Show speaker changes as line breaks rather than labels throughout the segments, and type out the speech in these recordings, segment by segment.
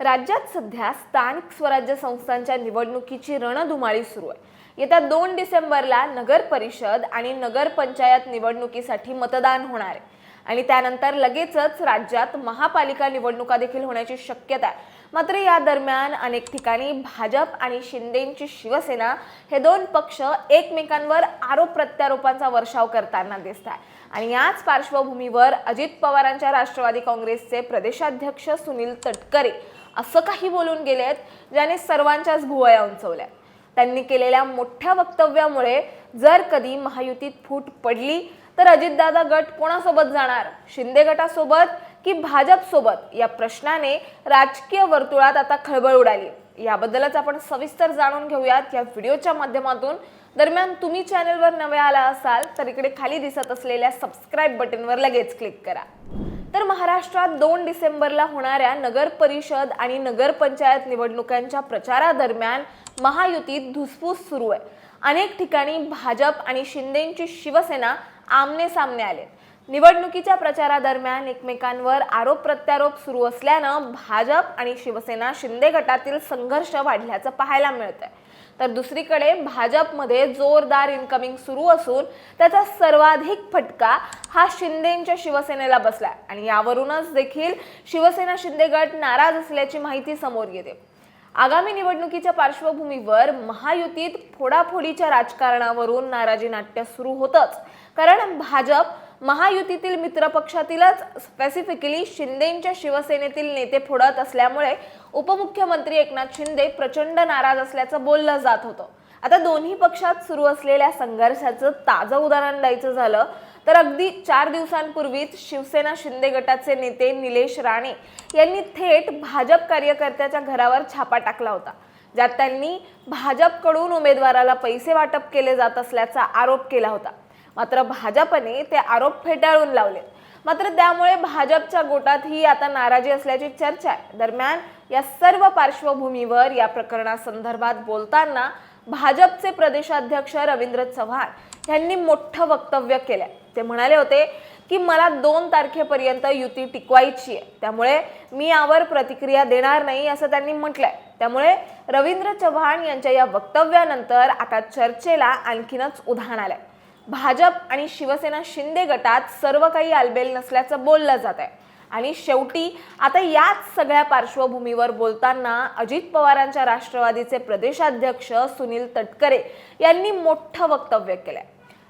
राज्यात सध्या स्थानिक स्वराज्य संस्थांच्या निवडणुकीची रणधुमाळी सुरू आहे. येत्या दोन डिसेंबरला नगर परिषद आणि नगरपंचायत निवडणुकीसाठी मतदान होणार आहे. आणि त्यानंतर लगेचच राज्यात महापालिका निवडणुका देखील होण्याची शक्यता आहे. मात्र या दरम्यान अनेक ठिकाणी भाजप आणि शिंदेची शिवसेना हे दोन पक्ष एकमेकांवर आरोप प्रत्यारोपांचा वर्षाव करताना दिसत आहे आणि याच पार्श्वभूमीवर अजित पवारांच्या राष्ट्रवादी काँग्रेसचे प्रदेशाध्यक्ष सुनील तटकरे असं काही बोलून गेलेत ज्याने सर्वांच्याच भुवया उंचवल्या. त्यांनी केलेल्या मोठ्या वक्तव्यामुळे जर कधी महायुतीत फूट पडली तर अजितदादा गट कोणासोबत जाणार? शिंदे गटासोबत की भाजपसोबत? या प्रश्नाने राजकीय वर्तुळात आता खळबळ उडाली. याबद्दलच आपण सविस्तर जाणून घेऊयात. या व्हिडिओच्या माध्यमातून दरम्यान तुम्ही चॅनलवर नवे आला असाल तर इकडे खाली दिसत असलेल्या सबस्क्राईब बटनवर लगेच क्लिक करा. तर महाराष्ट्रात दोन डिसेंबरला होणाऱ्या नगर परिषद आणि नगरपंचायत निवडणुकांच्या प्रचारादरम्यान महायुतीत धुसफूस सुरू आहे. अनेक ठिकाणी भाजप आणि शिंदेंची शिवसेना आमने सामने आले निवडणुकीच्या प्रचारादरम्यान एकमेकांवर आरोप प्रत्यारोप सुरू असल्यानं भाजप आणि शिवसेना शिंदे गटातील संघर्ष वाढल्याचं पाहायला मिळतंय. तर दुसरीकडे भाजपमध्ये जोरदार इन्कमिंग सुरू असून त्याचा सर्वाधिक फटका हा शिंदेंच्या शिवसेनेला बसला आणि यावरूनच देखील शिवसेना शिंदे गट नाराज असल्याची माहिती समोर येते. आगामी निवडणुकीच्या पार्श्वभूमीवर महायुतीत फोडाफोडीच्या राजकारणावरून नाराजी नाट्य सुरू होतच. कारण भाजप महायुतीतील मित्रपक्षातीलच स्पेसिफिकली शिंदेंच्या शिवसेनेतील नेते फोडत असल्यामुळे उपमुख्यमंत्री एकनाथ शिंदे प्रचंड नाराज असल्याचं बोललं जात होतं. आता दोन्ही पक्षात सुरू असलेल्या संघर्षाचं ताजं उदाहरण द्यायचं झालं तर अगदी चार दिवसांपूर्वीच शिवसेना शिंदे गटाचे नेते निलेश राणे यांनी थेट भाजप कार्यकर्त्याच्या घरावर छापा टाकला होता ज्यात त्यांनी भाजपकडून उमेदवाराला पैसे वाटप केले जात असल्याचा आरोप केला होता. मात्र भाजपने ते आरोप फेटाळून लावले. मात्र त्यामुळे भाजपच्या गोटात ही आता नाराजी असल्याची चर्चा आहे. दरम्यान या सर्व पार्श्वभूमीवर या प्रकरणासंदर्भात बोलताना भाजपचे प्रदेशाध्यक्ष रवींद्र चव्हाण यांनी मोठं वक्तव्य केलंय. ते म्हणाले होते की मला दोन तारखेपर्यंत युती टिकवायची आहे. त्यामुळे मी यावर प्रतिक्रिया देणार नाही असं त्यांनी म्हटलंय. त्यामुळे रवींद्र चव्हाण यांच्या या वक्तव्यानंतर आता चर्चेला आणखीनच उधाण आलंय. भाजप आणि शिवसेना शिंदे गटात सर्व काही आलबेल नसल्याचं बोललं जात आहे आणि शेवटी आता याच सगळ्या पार्श्वभूमीवर बोलताना अजित पवारांच्या राष्ट्रवादीचे प्रदेशाध्यक्ष सुनील तटकरे यांनी मोठं वक्तव्य केलंय.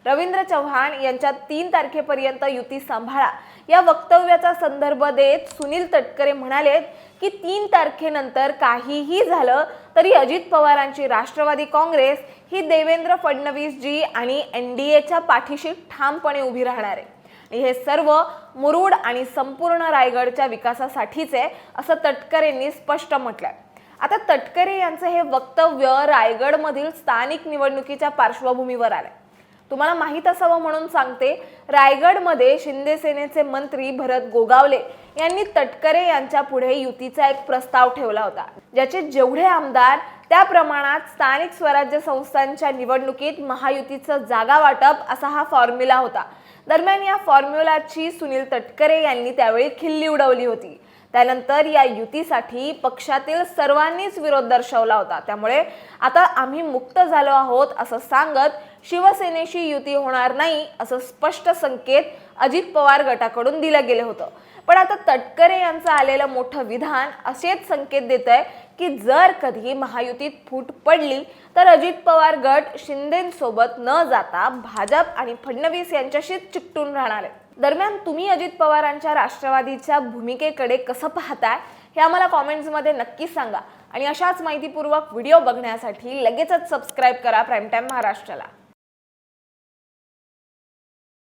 रवींद्र चव्हाण यांच्या तीन तारखेपर्यंत युती सांभाळा. या वक्तव्याचा संदर्भ देत सुनील तटकरे म्हणालेत की तीन तारखेनंतर काहीही झालं तरी अजित पवारांची राष्ट्रवादी काँग्रेस ही देवेंद्र फडणवीस जी आणि एन डी एच्या पाठीशी ठामपणे उभी राहणार. आहे आणि हे सर्व मुरुड आणि संपूर्ण रायगडच्या विकासासाठीचे असं तटकरेंनी स्पष्ट म्हटलंय. आता तटकरे यांचं हे वक्तव्य रायगडमधील स्थानिक निवडणुकीच्या पार्श्वभूमीवर आलंय. तुम्हाला माहीत असावं म्हणून सांगते रायगडमध्ये शिंदे सेनेचे मंत्री भरत गोगावले यांनी तटकरे यांच्या पुढे युतीचा एक प्रस्ताव ठेवला होता ज्याचे जेवढे आमदार त्या प्रमाणात स्थानिक स्वराज्य संस्थांच्या निवडणुकीत महायुतीचं जागा वाटप असा हा फॉर्म्युला होता. दरम्यान या फॉर्म्युलाची सुनील तटकरे यांनी त्यावेळी खिल्ली उडवली होती. त्यानंतर या युतीसाठी पक्षातील सर्वांनीच विरोध दर्शवला होता. त्यामुळे आता आम्ही मुक्त झालो आहोत असं सांगत शिवसेनेशी युती होणार नाही असं स्पष्ट संकेत अजित पवार गटाकडून दिलं गेलं होतं. पण आता तटकरे यांचं आलेलं मोठं विधान असेच संकेत देत आहे की जर कधी महायुतीत फूट पडली तर अजित पवार गट शिंदेसोबत न जाता भाजप आणि फडणवीस यांच्याशीच चिकटून राहणार आहे दरम्यान तुम्ही अजित पवारांच्या राष्ट्रवादीच्या भूमिकेकडे कसं पाहताय हे आम्हाला कॉमेंट्समध्ये नक्की सांगा. आणि अशाच माहितीपूर्वक व्हिडिओ बघण्यासाठी लगेचच सबस्क्राईब करा प्राईम टाईम महाराष्ट्राला.